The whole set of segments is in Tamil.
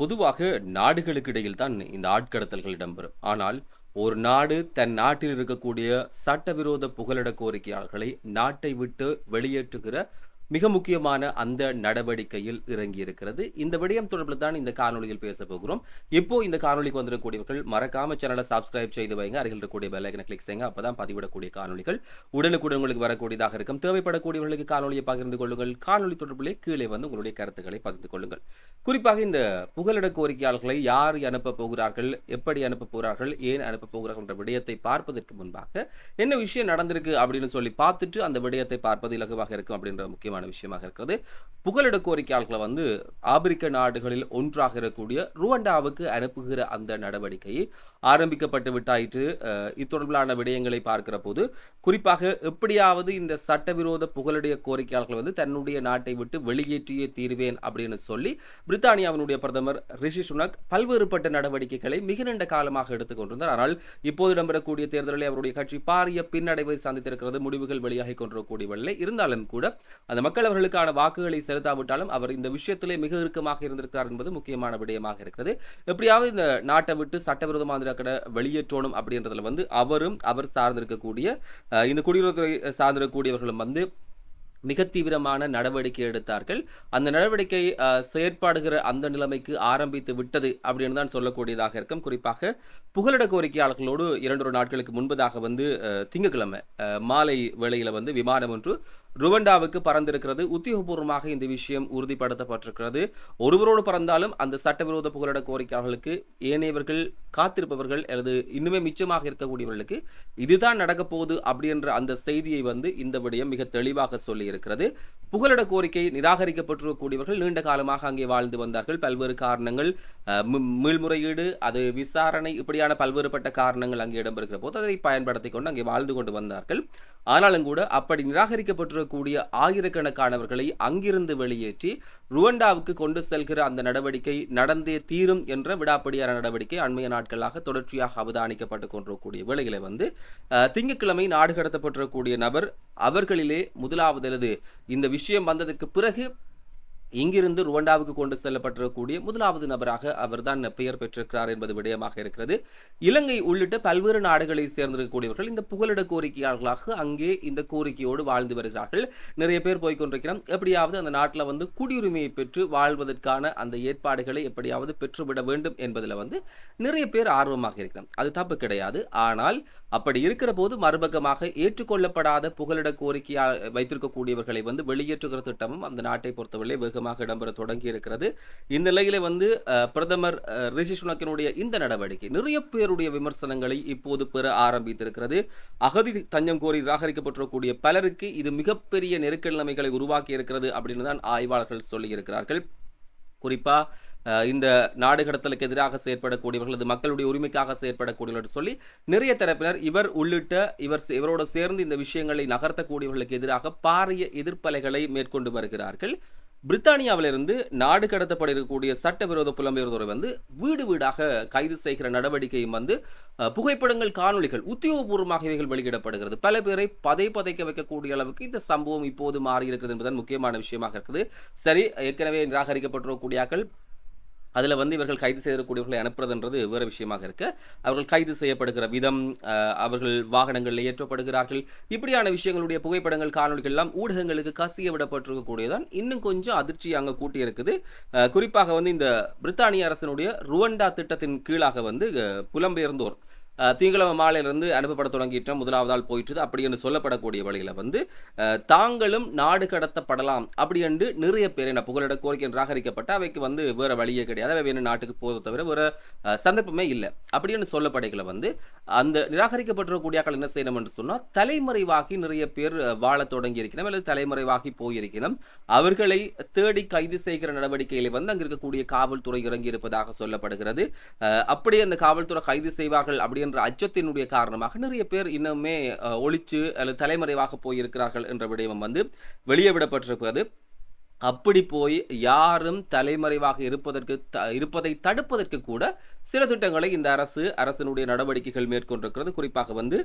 பொதுவாக நாடுகளுக்கு இடையில் தான் இந்த ஆட்கடத்தல்கள் இடம்பெறும். ஆனால் ஒரு நாடு தன் நாட்டில் இருக்கக்கூடிய சட்டவிரோத புகலிட கோரிக்கையாளர்களை நாட்டை விட்டு வெளியேற்றுகிற மிக முக்கியமான அந்த நடவடிக்கையில் இறங்கி இருக்கிறது இந்த விடயம் தொடர்பில் தான் இந்த காணொளியில் பேச போகிறோம். இப்போ இந்த காணொளிக்கு வந்திருக்கக்கூடியவர்கள் மறக்காம சேனலை சப்ஸ்கிரைப் செய்து வைங்க. அருகில் இருக்கக்கூடிய பெல்லைக்கனை கிளிக் செய்யுங்க. அப்பதான் பதிவிடக்கூடிய காணொளிகள் உடனுக்குடன் உங்களுக்கு வரக்கூடியதாக இருக்கும். தேவைப்படக்கூடியவர்களுக்கு காணொலியை பகிர்ந்து கொள்ளுங்கள். காணொளி தொடர்பிலே கீழே வந்து உங்களுடைய கருத்துக்களை பகிர்ந்து கொள்ளுங்கள். குறிப்பாக இந்த புகலிட கோரிக்கையாளர்களை யார் அனுப்ப போகிறார்கள்? எப்படி அனுப்ப போகிறார்கள்? ஏன் அனுப்ப போகிறார்கள்? என்ற விடயத்தை பார்ப்பதற்கு முன்பாக என்ன விஷயம் நடந்திருக்கு அப்படின்னு சொல்லி பார்த்துட்டு அந்த விடயத்தை பார்ப்பது இலகுவாக இருக்கும் அப்படின்ற முக்கியமான முக்கியமான விஷயமாக இருக்கிறது. புகலிட கோரிக்கையாளர்களை வந்து ஆப்பிரிக்க நாடுகளில் ஒன்றாக இருக்கக்கூடிய ருவண்டாவுக்கு அனுப்புகிற அந்த நடவடிக்கையை ஆரம்பிக்கப்பட்டு விட்டாயிற்று. இத்தொடர்பிலான விடயங்களை பார்க்கிற போது குறிப்பாக எப்படியாவது இந்த சட்டவிரோத புகலிடைய கோரிக்கையாளர்கள் வந்து தன்னுடைய நாட்டை விட்டு வெளியேற்றியே தீர்வேன் அப்படின்னு சொல்லி பிரித்தானியாவினுடைய பிரதமர் ரிஷி சுனக் பல்வேறுபட்ட நடவடிக்கைகளை மிக நீண்ட காலமாக எடுத்துக்கொண்டிருந்தார் ஆனால் இப்போது இடம்பெறக்கூடிய தேர்தலில் அவருடைய கட்சி பாரிய பின்னடைவை சந்தித்திருக்கிறது முடிவுகள் வெளியாகி கொண்டிருக்கக்கூடிய வேளை இருந்தாலும் கூட அந்த மக்கள் அவர்களுக்கான வாக்குகளை செலுத்தாவிட்டாலும் அவர் இந்த விஷயத்திலே மிக இறுக்கமாக இருந்திருக்கிறார் என்பது முக்கியமான விடயமாக இருக்கிறது. எப்படியாவது இந்த நாட்டை விட்டு சட்டவிரோதமாக இருக்கிற வெளியேற்றணும் அப்படின்றதுல வந்து அவரும் அவர் சார்ந்திருக்கக்கூடிய இந்த குடியுறவுத்துறை சார்ந்திருக்கக்கூடியவர்களும் வந்து மிக தீவிரமான நடவடிக்கை எடுத்தார்கள். அந்த நடவடிக்கை செயற்பாடுகிற அந்த நிலைமைக்கு ஆரம்பித்து விட்டது அப்படின்னு தான் சொல்லக்கூடியதாக இருக்கும். குறிப்பாக புகலிட கோரிக்கையாளர்களோடு இரண்டொரு நாட்களுக்கு முன்பதாக வந்து திங்கக்கிழமை திங்கட்கிழமை மாலை வேளையில் வந்து விமானம் ஒன்று ருவண்டாவுக்கு பறந்திருக்கிறது. உத்தியோகபூர்வமாக இந்த விஷயம் உறுதிப்படுத்தப்பட்டிருக்கிறது. ஒருவரோடு பறந்தாலும் அந்த சட்டவிரோத புகலிட கோரிக்கையாளர்களுக்கு ஏனையவர்கள் காத்திருப்பவர்கள் அல்லது இன்னுமே மிச்சமாக இருக்கக்கூடியவர்களுக்கு இதுதான் நடக்கப் போகுது அப்படின்ற அந்த செய்தியை வந்து இந்த விடயம் மிக தெளிவாக சொல்லி இருக்கிறது புகலிட கோரிக்கை நிராகரிக்கப்பட்டிருக்கக்கூடியவர்கள் நீண்ட காலமாக அங்கே வாழ்ந்து வந்தார்கள். பல்வேறு காரணங்கள் மீள்முறையீடு அது விசாரணை இப்படியான பல்வேறுபட்ட காரணங்கள் அங்கே இடம்பெறுகிற போது அதை பயன்படுத்தி கொண்டு அங்கே வாழ்ந்து கொண்டு வந்தார்கள். ஆனாலும் கூட அப்படி இருக்கக்கூடிய ஆயிரக்கணக்கானவர்களை அங்கிருந்து வெளியேற்றி ருவண்டாவுக்கு கொண்டு செல்கிற அந்த நடவடிக்கை நடந்தே தீரும் என்ற விடாப்படியான நடவடிக்கை அண்மைய நாட்களாக தொடர்ச்சியாக அவதானிக்கப்பட்டு கொண்டிருக்கக்கூடிய வேளையில வந்து திங்கட்கிழமை நாடு கடத்தப்பட்டிருக்கக்கூடிய நபர் அவர்களிலே முதலாவது அல்லது இந்த விஷயம் வந்ததுக்கு பிறகு இங்கிருந்து ருவண்டாவுக்கு கொண்டு செல்லப்பட்டிருக்கக்கூடிய முதலாவது நபராக அவர்தான் பெயர் பெற்றிருக்கிறார் என்பது விடயமாக இருக்கிறது. இலங்கை உள்ளிட்ட பல்வேறு நாடுகளை சேர்ந்திருக்கக்கூடியவர்கள் இந்த புகலிட கோரிக்கையாளர்களாக அங்கே இந்த கோரிக்கையோடு வாழ்ந்து வருகிறார்கள். நிறைய பேர் போய்கொண்டிருக்கிறோம் எப்படியாவது அந்த நாட்டில் வந்து குடியுரிமையை பெற்று வாழ்வதற்கான அந்த ஏற்பாடுகளை எப்படியாவது பெற்றுவிட வேண்டும் என்பதில் வந்து நிறைய பேர் ஆர்வமாக இருக்கிறோம். அது தப்பு கிடையாது. ஆனால் அப்படி இருக்கிற போது மறுபக்கமாக ஏற்றுக்கொள்ளப்படாத புகலிட கோரிக்கையா வைத்திருக்கக்கூடியவர்களை வந்து வெளியேற்றுகிற திட்டமும் அந்த நாட்டை பொறுத்தவரை வெகு வேகமாக இடம்பெற தொடங்கியிருக்கிறது. இருக்கிறது வந்து பிரதமர் ரிஷி சுனக்கினுடைய இந்த நடவடிக்கை நிறைய பேருடைய விமர்சனங்களை இப்போது பெற ஆரம்பித்திருக்கிறது. அகதி தஞ்சம் கோரி நிராகரிக்கப்பட்டிருக்கக்கூடிய பலருக்கு இது மிகப்பெரிய நெருக்கடி நிலைமைகளை உருவாக்கி இருக்கிறது அப்படின்னு தான் ஆய்வாளர்கள் சொல்லியிருக்கிறார்கள். குறிப்பாக இந்த நாடு கடத்தலுக்கு எதிராக செயற்படக்கூடியவர்கள் அது மக்களுடைய உரிமைக்காக செயற்படக்கூடியவர்கள் சொல்லி நிறைய தரப்பினர் இவர் உள்ளிட்ட இவர் இவரோடு சேர்ந்து இந்த விஷயங்களை நகர்த்தக்கூடியவர்களுக்கு எதிராக பாரிய எதிர்ப்பலைகளை மேற்கொண்டு வருகிறார்கள். பிரித்தானியாவிலிருந்து நாடு கடத்தப்பட இருக்கக்கூடிய சட்டவிரோத புலம்பெயர்ந்தோரை வந்து வீடு வீடாக கைது செய்கிற நடவடிக்கையும் வந்து புகைப்படங்கள் காணொளிகள் உத்தியோகபூர்வமாக இவைகள் வெளியிடப்படுகிறது. பல பேரை பதை பதைக்க வைக்கக்கூடிய அளவுக்கு இந்த சம்பவம் இப்போது மாறி இருக்கிறது என்பதுதான் முக்கியமான விஷயமாக இருக்குது. சரி ஏற்கனவே நிராகரிக்கப்பட்டிருக்கக்கூடியாக்கள் அதில் வந்து இவர்கள் கைது செய்யக்கூடியவர்களை அனுப்புறதுன்றது வேறு விஷயமாக இருக்கு. அவர்கள் கைது செய்யப்படுகிற விதம் அவர்கள் வாகனங்களில் ஏற்றப்படுகிறார்கள். இப்படியான விஷயங்களுடைய புகைப்படங்கள் காணொளிகள் எல்லாம் ஊடகங்களுக்கு கசிய விடப்பட்டிருக்கக்கூடியதான் இன்னும் கொஞ்சம் அதிர்ச்சி அங்கே கூட்டி இருக்குது அஹ், குறிப்பாக வந்து இந்த பிரித்தானிய அரசினுடைய ருவண்டா திட்டத்தின் கீழாக வந்து புலம்பெயர்ந்தோர். திங்கள மாலையிலிருந்து அனுப்பப்பட தொடங்கிட்டோம். முதலாவது ஆள் போயிட்டு அப்படி என்று சொல்லப்படக்கூடிய வழியில் வந்து தாங்களும் நாடு கடத்தப்படலாம் அப்படி என்று நிறைய பேர் என்ன புகலிட கோரிக்கை நிராகரிக்கப்பட்ட அவைக்கு வந்து வேறு வழியே கிடையாது. அவை வேணும் நாட்டுக்கு போவதை தவிர வேறு சந்தர்ப்பமே இல்லை. அப்படின்னு சொல்லப்படைகளை வந்து அந்த நிராகரிக்கப்பட்டிருக்கக்கூடிய ஆக்கள் என்ன செய்யணும் என்று சொன்னால் தலைமறைவாகி நிறைய பேர் வாழத் தொடங்கி இருக்கணும் அல்லது தலைமறைவாகி போயிருக்கணும். அவர்களை தேடி கைது செய்கிற நடவடிக்கைகளை வந்து அங்க இருக்கக்கூடிய காவல்துறை இறங்கி இருப்பதாக சொல்லப்படுகிறது அப்படியே அப்படி அந்த காவல்துறை கைது செய்வார்கள் என்ற அச்சத்தினுடைய காரணமாக நிறைய பேர் இன்னுமே ஒழிச்சு அல்லது தலைமறைவாக போயிருக்கிறார்கள் என்ற விடயம் வந்து வெளியே விடப்பட்டிருக்கிறது. அப்படி போய் யாரும் தலைமறைவாக இருப்பதற்கு த இருப்பதை தடுப்பதற்கு கூட சில திட்டங்களை இந்த அரசு அரசினுடைய நடவடிக்கைகள் மேற்கொண்டிருக்கிறது. குறிப்பாக வந்து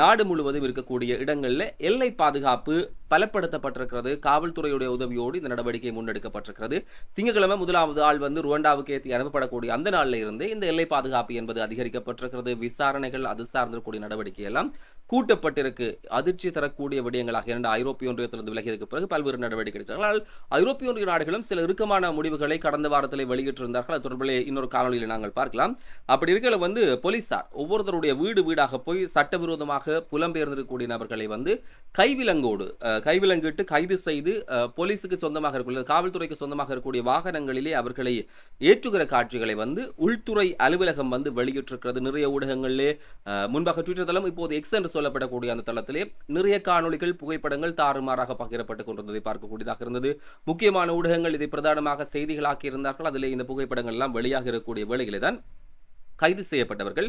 நாடு முழுவதும் இருக்கக்கூடிய இடங்களில் எல்லை பாதுகாப்பு பலப்படுத்தப்பட்டிருக்கிறது. காவல்துறையுடைய உதவியோடு இந்த நடவடிக்கை முன்னெடுக்கப்பட்டிருக்கிறது. திங்கட்கிழமை முதலாவது ஆள் வந்து ருவண்டாவுக்கு ஏற்றி அனுப்பப்படக்கூடிய அந்த நாளில் இருந்தே இந்த எல்லை பாதுகாப்பு என்பது அதிகரிக்கப்பட்டிருக்கிறது. விசாரணைகள் அது சார்ந்திருக்கக்கூடிய நடவடிக்கை எல்லாம் கூட்டப்பட்டிருக்கு. அதிர்ச்சி தரக்கூடிய விடயங்களாக இரண்டு ஐரோப்பிய ஒன்றியத்திலிருந்து விலகியதுக்கு பிறகு பல்வேறு நடவடிக்கை எடுக்கிறார்கள் ஆனால் ஐரோப்பிய ஒன்றிய நாடுகளும் சில இறுக்கமான முடிவுகளை கடந்த வாரத்தில் வெளியிட்டிருந்தார்கள். அது தொடர்பில் இன்னொரு காணொலியில் நாங்கள் பார்க்கலாம். அப்படி இருக்கிற வந்து போலீசார் ஒவ்வொருத்தருடைய வீடு வீடாக போய் சட்டவிரோதமாக புலம்பெயர்ந்திருக்கக்கூடிய நபர்களை வந்து கைவிலங்கோடு கைவிலங்கிட்டு கைது செய்து போலீஸுக்கு சொந்தமாக இருக்கக்கூடிய காவல்துறைக்கு சொந்தமாக இருக்கக்கூடிய வாகனங்களிலே அவர்களை ஏற்றுகிற காட்சிகளை வந்து உள்துறை அலுவலகம் வந்து வெளியிட்டிருக்கிறது. நிறைய ஊடகங்களிலே முன்பாக ட்விட்டர் தளம் இப்போது எக்ஸ் என்று சொல்லப்படக்கூடிய அந்த தளத்திலே நிறைய காணொளிகள் புகைப்படங்கள் தாறுமாறாக பகிரப்பட்டுக் கொண்டிருந்ததை பார்க்கக்கூடியதாக இருந்தது. முக்கியமான ஊடகங்கள் இதை பிரதானமாக செய்திகளாக்கி இருந்தார்கள் அதில் இந்த புகைப்படங்கள் எல்லாம் வெளியாக இருக்கக்கூடிய வேளையிலே தான் கைது செய்யப்பட்டவர்கள்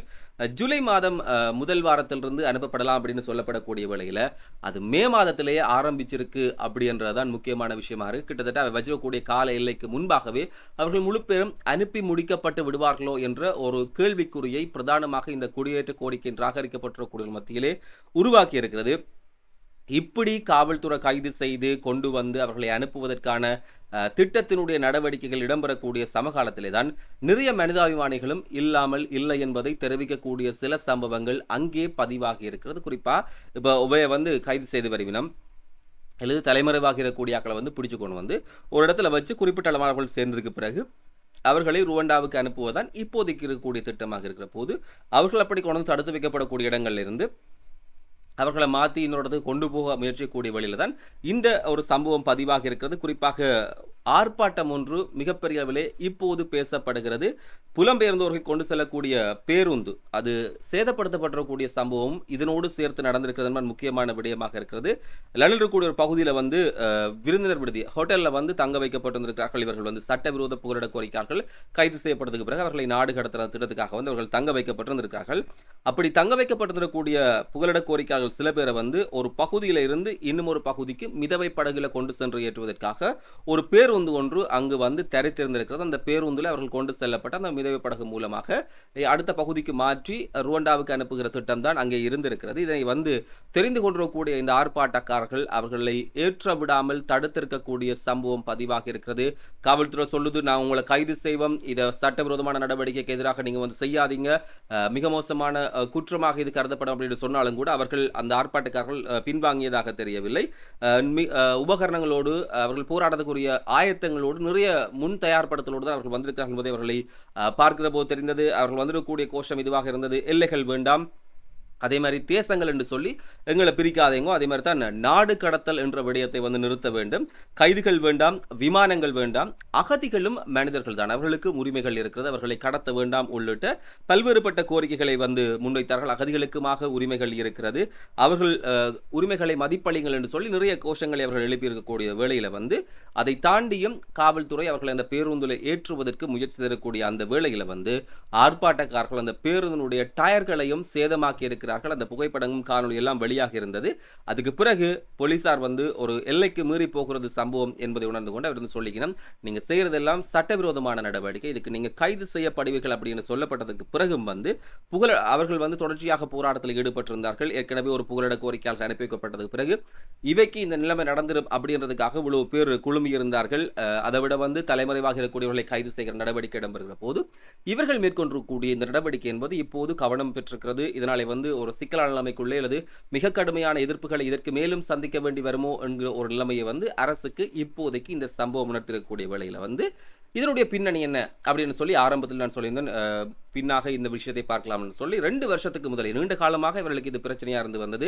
ஜூலை மாதம் அஹ், முதல் வாரத்திலிருந்து அனுப்பப்படலாம் அப்படின்னு சொல்லப்படக்கூடிய வேளையில் அது மே மாதத்திலேயே ஆரம்பிச்சிருக்கு அப்படின்றதான் முக்கியமான விஷயமா இருக்கு. கிட்டத்தட்ட அவை வச்சிருக்கக்கூடிய கால எல்லைக்கு முன்பாகவே அவர்கள் முழு பேரும் அனுப்பி முடிக்கப்பட்டு விடுவார்களோ என்ற ஒரு கேள்விக்குறியை பிரதானமாக இந்த குடியேற்ற கோரிக்கை நிராகரிக்கப்பட்டிருக்கூடிய மத்தியிலே உருவாக்கி இருக்கிறது இப்படி காவல்துறை கைது செய்து கொண்டு வந்து அவர்களை அனுப்புவதற்கான திட்டத்தினுடைய நடவடிக்கைகள் இடம்பெறக்கூடிய சமகாலத்திலே தான் நிறைய மனிதாபிமானிகளும் இல்லாமல் இல்லை என்பதை தெரிவிக்கக்கூடிய சில சம்பவங்கள் அங்கே பதிவாகி இருக்கிறது. குறிப்பா இப்போ உபய வந்து கைது செய்து வருவினம் அல்லது தலைமறைவாக இருக்கக்கூடிய ஆக்களை வந்து பிடிச்சு கொண்டு வந்து ஒரு இடத்துல வச்சு குறிப்பிட்ட அளவாளர்கள் சேர்ந்ததுக்கு பிறகு அவர்களை ருவண்டாவுக்கு அனுப்புவதுதான் இப்போதைக்கு இருக்கக்கூடிய திட்டமாக இருக்கிற போது அவர்கள் அப்படி கொண்டு வந்து தடுத்து வைக்கப்படக்கூடிய இடங்கள்ல இருந்து அவர்களை மாற்றி இன்னொரு இடத்துக்கு கொண்டு போக முயற்சிக்கக்கூடிய வழியில் தான் இந்த ஒரு சம்பவம் பதிவாக இருக்கிறது. குறிப்பாக ஆர்ப்பாட்டம் ஒன்று மிகப்பெரிய அளவிலே இப்போது பேசப்படுகிறது. புலம்பெயர்ந்தோர்கள் கொண்டு செல்லக்கூடிய பேருந்து அது சேதப்படுத்தப்பட்டிருக்கக்கூடிய சம்பவம் இதனோடு சேர்த்து நடந்திருக்கிறது என்பது முக்கியமான விடயமாக இருக்கிறது. லண்டனில் ஒரு பகுதியில் வந்து விருந்தினர் விடுதி ஹோட்டலில் வந்து தங்க வைக்கப்பட்டிருந்திருக்கிறார்கள். இவர்கள் வந்து சட்டவிரோத புகலிட கோரிக்கையாளர்கள் கைது செய்யப்பட்டதுக்கு பிறகு அவர்களை நாடு கடத்துற திட்டத்துக்காக வந்து அவர்கள் தங்க வைக்கப்பட்டிருந்திருக்கிறார்கள். அப்படி தங்க வைக்கப்பட்டிருக்கக்கூடிய புகலிட கோரிக்கையாளர்கள் சில பேரை வந்து ஒரு பகுதியில் இருந்து இன்னும் ஒரு பகுதிக்கு மிதவை படகுல கொண்டு சென்று ஏற்றுவதற்காக ஒரு பேர் பேருந்து ஒன்று அங்கு வந்து தரித்திருந்திருக்கிறது. அந்த பேருந்தில் அவர்கள் கொண்டு செல்லப்பட்ட அந்த மிதவை படகு மூலமாக அடுத்த பகுதிக்கு மாற்றி ருவண்டாவுக்கு அனுப்புகிற திட்டம் தான் அங்கே இருந்திருக்கிறது. இதனை வந்து தெரிந்து கொண்டிருக்கக்கூடிய இந்த ஆர்ப்பாட்டக்காரர்கள் அவர்களை ஏற்ற விடாமல் தடுத்திருக்கக்கூடிய சம்பவம் பதிவாக இருக்கிறது. காவல்துறை சொல்லுது நான் உங்களை கைது செய்வோம் இதை சட்டவிரோதமான நடவடிக்கைக்கு எதிராக நீங்கள் வந்து செய்யாதீங்க. மிக மோசமான குற்றமாக இது கருதப்படும் அப்படின்னு சொன்னாலும் கூட அவர்கள் அந்த ஆர்ப்பாட்டக்காரர்கள் பின்வாங்கியதாக தெரியவில்லை. உபகரணங்களோடு அவர்கள் போராட்டத்துக்குரிய ஆயத்தங்களோடு நிறைய முன் தயார்படுத்தலோடு தான் அவர்கள் வந்திருக்கிறார்கள் என்பதை அவர்களை பார்க்கிற போது தெரிந்தது. அவர்கள் வந்திருக்கக்கூடிய கோஷம் இதுவாக இருந்தது. எல்லைகள் வேண்டாம். அதே மாதிரி தேசங்கள் என்று சொல்லி எங்களை பிரிக்காதீங்க அதே மாதிரி தான் நாடு கடத்தல் என்ற விடயத்தை வந்து நிறுத்த வேண்டும். கைதுகள் வேண்டாம் விமானங்கள் வேண்டாம் அகதிகளும் மனிதர்கள் தான். அவர்களுக்கு உரிமைகள் இருக்கிறது அவர்களை கடத்த வேண்டாம் உள்ளிட்ட பல்வேறுபட்ட கோரிக்கைகளை வந்து முன்வைத்தார்கள். அகதிகளுக்குமாக உரிமைகள் இருக்கிறது. அவர்கள் உரிமைகளை மதிப்பளிங்கள் என்று சொல்லி நிறைய கோஷங்களை அவர்கள் எழுப்பியிருக்கக்கூடிய வேளையில் வந்து அதை தாண்டியும் காவல்துறை அவர்களை அந்த பேருந்தில் ஏற்றுவதற்கு முயற்சி தரக்கூடிய அந்த வேளையில் வந்து ஆர்ப்பாட்டக்காரர்கள் அந்த பேருந்தினுடைய டயர்களையும் சேதமாக்கி இருக்கிற இருக்கிறார்கள் அந்த புகைப்படமும் காணொலி எல்லாம் வெளியாக இருந்தது. அதுக்கு பிறகு போலீசார் வந்து ஒரு எல்லைக்கு மீறி போகிறது சம்பவம் என்பதை உணர்ந்து கொண்டு அவர் வந்து சொல்லிக்கணும் நீங்க செய்யறதெல்லாம் சட்டவிரோதமான நடவடிக்கை. இதுக்கு நீங்க கைது செய்யப்படுவீர்கள் அப்படின்னு சொல்லப்பட்டதுக்கு பிறகும் வந்து புகழ அவர்கள் வந்து தொடர்ச்சியாக போராட்டத்தில் ஈடுபட்டிருந்தார்கள். ஏற்கனவே ஒரு புகலிட கோரிக்கையாளர்கள் அனுப்பி வைக்கப்பட்டதுக்கு பிறகு இவைக்கு இந்த நிலைமை நடந்துடும் அப்படின்றதுக்காக இவ்வளவு பேர் குழுமி இருந்தார்கள். அதை விட வந்து தலைமறைவாக இருக்கக்கூடியவர்களை கைது செய்கிற நடவடிக்கை இடம்பெறுகிற போது இவர்கள் மேற்கொண்டிருக்கக்கூடிய இந்த நடவடிக்கை என்பது இப்போது கவனம் பெற்றிருக்கிறது. இதனாலே வந்து ஒரு சிக்கலான நிலைமைக்குள்ளே அல்லது மிக கடுமையான எதிர்ப்புகளை இதற்கு மேலும் சந்திக்க வேண்டி வருமோ என்கிற ஒரு நிலைமையை வந்து அரசுக்கு இப்போதைக்கு இந்த சம்பவம் உணர்த்திருக்கக்கூடிய வேலையில் வந்து இதனுடைய பின்னணி என்ன அப்படின்னு சொல்லி ஆரம்பத்தில் நான் சொல்லியிருந்தேன். பின்னாக இந்த விஷயத்தை பார்க்கலாம்னு சொல்லி ரெண்டு வருஷத்துக்கு முதலே நீண்ட காலமாக இவர்களுக்கு இது பிரச்சனையாக இருந்து வந்தது.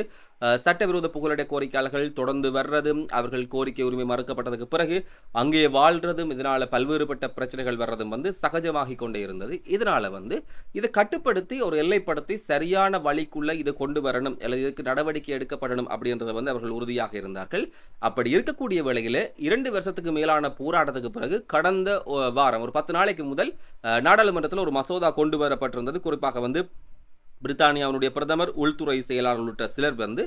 சட்டவிரோத புகலிட கோரிக்கையாளர்கள் தொடர்ந்து வர்றதும் அவர்கள் கோரிக்கை உரிமை மறுக்கப்பட்டதுக்கு பிறகு அங்கே வாழ்றதும் இதனால பல்வேறுபட்ட பிரச்சனைகள் வர்றதும் வந்து சகஜமாகி கொண்டே இருந்தது. இதனால் வந்து இதை கட்டுப்படுத்தி ஒரு எல்லைப்படுத்தி சரியான வழிக்குள்ள இதை கொண்டு வரணும் அல்லது இதுக்கு நடவடிக்கை எடுக்கப்படணும் அப்படின்றத வந்து அவர்கள் உறுதியாக இருந்தார்கள். அப்படி இருக்கக்கூடிய வேளையில் இரண்டு வருஷத்துக்கு மேலான போராட்டத்துக்கு பிறகு கடந்த வாரம் ஒரு பத்து நாளைக்கு முதல் நாடாளுமன்றத்தில் ஒரு மசோதா கொண்டு வரப்பட்டிருந்தது குறிப்பாக வந்து பிரித்தானியாவினுடைய பிரதமர் உள்துறை செயலாளர் உள்ளிட்ட சிலர் வந்து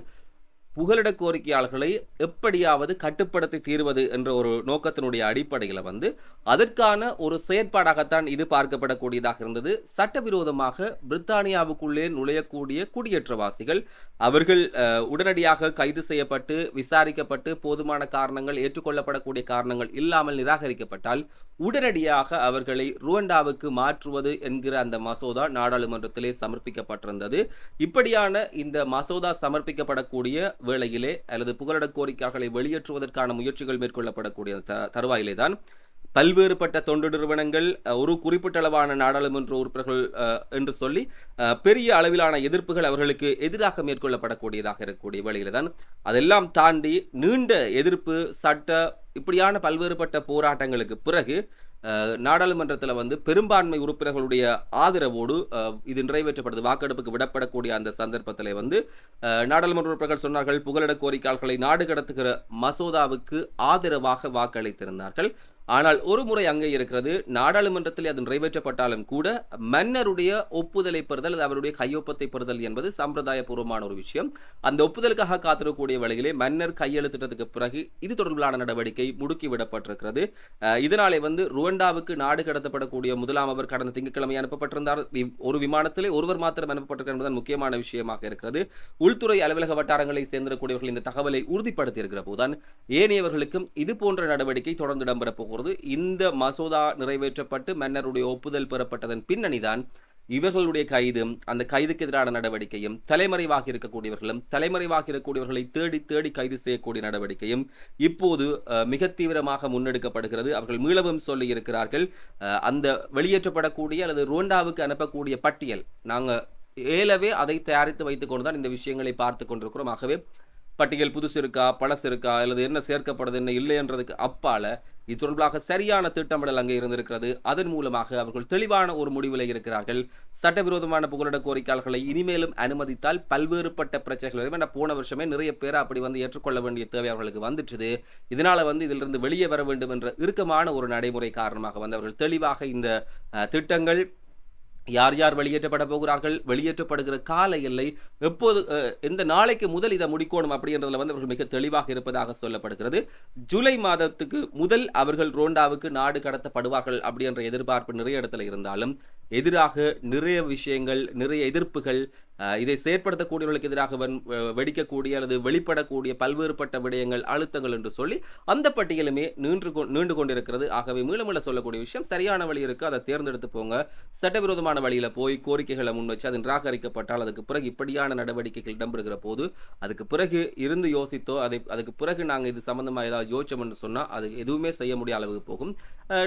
புகலிட கோரிக்கையாளர்களை எப்படியாவது கட்டுப்படுத்தி தீர்வது என்ற ஒரு நோக்கத்தினுடைய அடிப்படையில் வந்து அதற்கான ஒரு செயற்பாடாகத்தான் இது பார்க்கப்படக்கூடியதாக இருந்தது. சட்டவிரோதமாக பிரித்தானியாவுக்குள்ளே நுழையக்கூடிய குடியேற்றவாசிகள் அவர்கள் உடனடியாக கைது செய்யப்பட்டு விசாரிக்கப்பட்டு போதுமான காரணங்கள் ஏற்றுக்கொள்ளப்படக்கூடிய காரணங்கள் இல்லாமல் நிராகரிக்கப்பட்டால் உடனடியாக அவர்களை ருவண்டாவுக்கு மாற்றுவது என்கிற அந்த மசோதா நாடாளுமன்றத்திலே சமர்ப்பிக்கப்பட்டிருந்தது. இப்படியான இந்த மசோதா சமர்ப்பிக்கப்படக்கூடிய வேளையிலே அல்லது புகலிட கோரிக்கைகளை வெளியேற்றுவதற்கான முயற்சிகள் மேற்கொள்ளப்படக்கூடிய த- தருவாயிலே தான் பல்வேறுபட்ட தொண்டு நிறுவனங்கள் ஒரு குறிப்பிட்ட அளவான நாடாளுமன்ற உறுப்பினர்கள் என்று சொல்லி பெரிய அளவிலான எதிர்ப்புகள் அவர்களுக்கு எதிராக மேற்கொள்ளப்படக்கூடியதாக இருக்கக்கூடிய வேளையில தான் அதெல்லாம் தாண்டி நீண்ட எதிர்ப்பு சட்ட இப்படியான பல்வேறுபட்ட போராட்டங்களுக்கு பிறகு நாடாளுமன்றத்தில் வந்து பெரும்பான்மை உறுப்பினர்களுடைய ஆதரவோடு அஹ், இது நிறைவேற்றப்படுது. வாக்கெடுப்புக்கு விடப்படக்கூடிய அந்த சந்தர்ப்பத்தில் வந்து நாடாளுமன்ற உறுப்பினர்கள் சொன்னார்கள் புகலிட கோரிக்கைகளை நாடு கடத்துகிற மசோதாவுக்கு ஆதரவாக வாக்களித்திருந்தார்கள். ஆனால் ஒரு முறை அங்கே இருக்கிறது நாடாளுமன்றத்தில் அது நிறைவேற்றப்பட்டாலும் கூட மன்னருடைய ஒப்புதலை பெறுதல் அது அவருடைய கையொப்பத்தை பெறுதல் என்பது சம்பிரதாயபூர்வமான ஒரு விஷயம். அந்த ஒப்புதலுக்காக காத்திருக்கக்கூடிய வழியிலே மன்னர் கையெழுத்திட்டதுக்கு பிறகு இது தொடர்பிலான நடவடிக்கை முடுக்கி விடப்பட்டிருக்கிறது. இதனாலே வந்து ருவண்டாவுக்கு நாடு கடத்தப்படக்கூடிய முதலாம் அவர் கடந்த திங்கட்கிழமை அனுப்பப்பட்டிருந்தார். வி- ஒரு விமானத்திலே ஒருவர் மாத்திரம் அனுப்பப்பட்டிருக்கிறார் என்பதன் முக்கியமான விஷயமாக இருக்கிறது. உள்துறை அலுவலக வட்டாரங்களை சேர்ந்திருக்கக்கூடியவர்கள் இந்த தகவலை உறுதிப்படுத்தியிருக்கிற போதுதான் ஏனையவர்களுக்கும் இது போன்ற நடவடிக்கை தொடர்ந்து இடம்பெறப் போகிறது. இந்த மசோதா நிறைவேற்றப்பட்டு மன்னருடைய ஒப்புதல் பெறப்பட்டதன் பின்னணிதான் இவர்களுடைய கைது அந்த கைதுக்கு எதிரான நடவடிக்கையும் தலைமறைவாக இருக்கக்கூடியவர்களும் தலைமறைவாக இருக்கக்கூடியவர்களை தேடி தேடி கைது செய்யக்கூடிய நடவடிக்கையும் இப்போது அஹ், மிக தீவிரமாக முன்னெடுக்கப்படுகிறது. அவர்கள் மீளவும் சொல்லி இருக்கிறார்கள். அந்த வெளியேற்றப்படக்கூடிய அல்லது ரோண்டாவுக்கு அனுப்பக்கூடிய பட்டியல் நாங்க ஏலவே அதை தயாரித்து வைத்துக் கொண்டுதான் இந்த விஷயங்களை பார்த்து கொண்டிருக்கிறோம். ஆகவே பட்டியல் புதுசு இருக்கா பழசு இருக்கா அல்லது என்ன சேர்க்கப்படுது என்ன இல்லைன்றதுக்கு அப்பால இது தொடர்பாக சரியான திட்டமிடல் அங்கே இருந்திருக்கிறது. அதன் மூலமாக அவர்கள் தெளிவான ஒரு முடிவில் இருக்கிறார்கள். சட்டவிரோதமான புகலிட கோரிக்கையாளர்களை இனிமேலும் அனுமதித்தால் பல்வேறுபட்ட பிரச்சனைகள் வரும். ஏன்னா போன வருஷமே நிறைய பேர் அப்படி வந்து ஏற்றுக்கொள்ள வேண்டிய தேவை அவர்களுக்கு வந்துட்டுது. இதனால வந்து இதிலிருந்து வெளியே வர வேண்டும் என்ற இறுக்கமான ஒரு நடைமுறை காரணமாக வந்து அவர்கள் தெளிவாக இந்த திட்டங்கள் யார் யார் வெளியேற்றப்பட போகிறார்கள் வெளியேற்றப்படுகிற கால எல்லை எப்போது அஹ், எந்த நாளைக்கு முதல் இதை முடிக்கணும் அப்படின்றதுல வந்து அவர்கள் மிக தெளிவாக இருப்பதாக சொல்லப்படுகிறது. ஜூலை மாதத்துக்கு முதல் அவர்கள் ரோண்டாவுக்கு நாடு கடத்தப்படுவார்கள் அப்படின்ற எதிர்பார்ப்பு நிறைய இடத்துல இருந்தாலும் எதிராக நிறைய விஷயங்கள் நிறைய எதிர்ப்புகள் இதை செயற்படுத்தக்கூடியவர்களுக்கு எதிராக வெடிக்கக்கூடிய அல்லது வெளிப்படக்கூடிய பல்வேறுபட்ட விடயங்கள் அழுத்தங்கள் என்று சொல்லி அந்த பட்டியலுமே நீண்டு கொ- நீண்டு கொண்டிருக்கிறது. ஆகவே மீள மீள சொல்லக்கூடிய விஷயம் சரியான வழி இருக்கு அதை தேர்ந்தெடுத்து போங்க. சட்டவிரோதமான வழியில போய் கோரிக்கைகளை முன் வச்சு அது நிராகரிக்கப்பட்டால் அதுக்கு பிறகு இப்படியான நடவடிக்கைகள் இடம்பெறுகிற போது அதுக்கு பிறகு இருந்து யோசித்தோ அதை அதுக்கு பிறகு நாங்கள் இது சம்பந்தமாக ஏதாவது யோசிச்சோம் என்று சொன்னால் அது எதுவுமே செய்ய முடிய அளவுக்கு போகும்.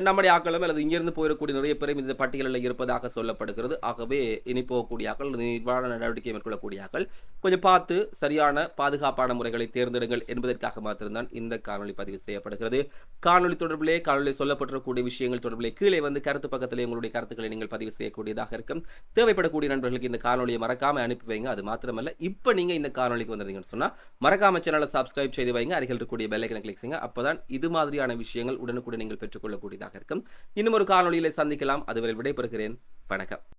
நம்முடைய ஆக்களும் அல்லது இங்கிருந்து போயிடக்கூடிய நிறைய பேரும் இந்த பட்டியலில் இருப்பது இருப்பதாக சொல்லப்படுகிறது. ஆகவே இனி போகக்கூடியாக்கள் நிவாரண நடவடிக்கை மேற்கொள்ளக்கூடியாக்கள் கொஞ்சம் பார்த்து சரியான பாதுகாப்பான முறைகளை தேர்ந்தெடுங்கள் என்பதற்காக மாத்திரம்தான் இந்த காணொளி பதிவு செய்யப்படுகிறது. காணொளி தொடர்பிலே காணொளி சொல்லப்பட்டிருக்கக்கூடிய விஷயங்கள் தொடர்பிலே கீழே வந்து கருத்து பக்கத்திலே உங்களுடைய கருத்துக்களை நீங்கள் பதிவு செய்யக்கூடியதாக இருக்கும். தேவைப்படக்கூடிய நண்பர்களுக்கு இந்த காணொலியை மறக்காம அனுப்பி வைங்க. அது மாத்திரமல்ல இப்போ நீங்க இந்த காணொளிக்கு வந்திருந்தீங்கன்னு சொன்னா மறக்காம சேனலை சப்ஸ்கிரைப் செய்து வைங்க. அருகில் இருக்கக்கூடிய பெல்லைக்கனை கிளிக் செய்யுங்க. அப்பதான் இது மாதிரியான விஷயங்கள் உடனுக்குடன் நீங்கள் பெற்றுக்கொள்ளக்கூடியதாக இருக்கும். இன்னும் ஒரு காணொலியில சந்திக்கலாம். அதுவரை விடைபெறுகிறேன். வணக்கம்